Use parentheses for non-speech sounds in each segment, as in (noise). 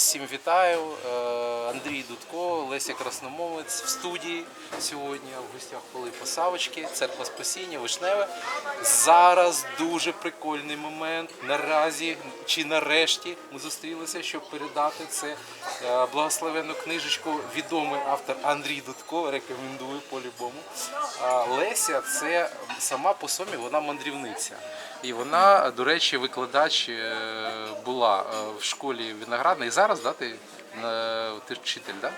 Всім вітаю. Е, Андрій Дудко, Леся Красномовець в студії сьогодні. В гостях Пилипа Савочки, церква Спасіння, Вишневе. Зараз дуже прикольний момент. Наразі чи нарешті ми зустрілися, щоб передати це е, благословенну книжечку. Відомий автор Андрій Дудко. Рекомендую по-любому. Леся це сама по собі вона мандрівниця. І вона, до речі, викладач е, була в школі Виноградна. І зараз да, ти, е, ти вчитель, да?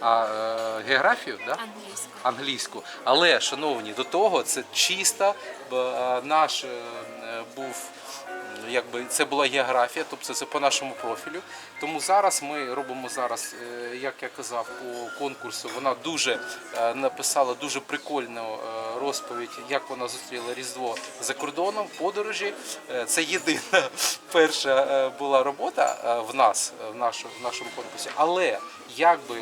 А е, географію, да? Англійську. англійську. Але, шановні, до того це чисто е, наш е, був. Якби це була географія, тобто це по нашому профілю. Тому зараз ми робимо зараз, е, як я казав, по конкурсу. Вона дуже е, написала дуже прикольну розповідь, як вона зустріла Різдво за кордоном, подорожі. Це єдина (laughs) перша була робота в нас, в нашому, конкурсі. Але якби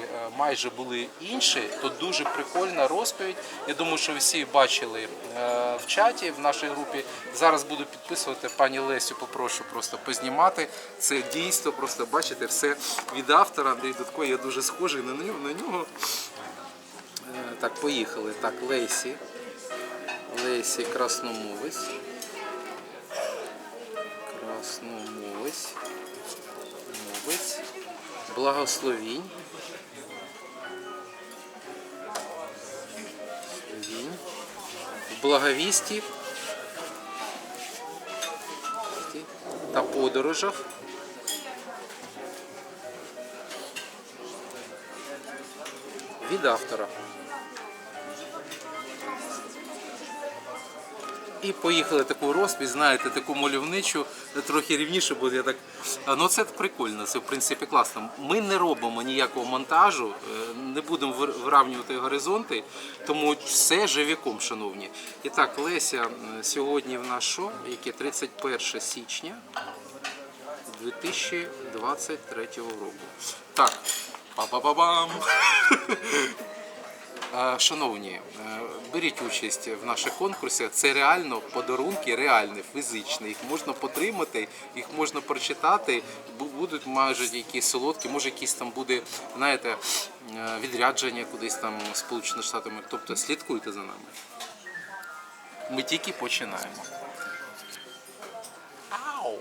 майже були інші, то дуже прикольна розповідь. Я думаю, що всі бачили е, в чаті в нашій групі. Зараз буду підписувати пані Лесю. Попрошу просто познімати. Це дійсно просто бачите все від автора Андрій Дудко. Я дуже схожий на нього. На нього. Е, Так, поїхали. Так, Лесі. Лесі Красномовець. Красномовець. Мовець. Благословінь. Благовісті та подорожах. Від автора. І поїхали таку розпись, знаєте, таку мальовничу, трохи рівніше буде. Я так. Ну це прикольно, це в принципі класно. Ми не робимо ніякого монтажу, е, не будемо вир- вирівнювати горизонти, тому все живіком, шановні. І так, Леся, сьогодні в нас що? Яке 31 січня 2023 року. Так, па-па-па-бам! (laughs) Шановні, е, беріть участь в наших конкурсах. Це реально подарунки, реальні, фізичні. Їх можна потримати, їх можна прочитати. Будуть майже якісь солодкі, може якісь там буде, знаєте, е, відрядження кудись там з Сполученими Штатами. Тобто слідкуйте за нами. Ми тільки починаємо. Ау!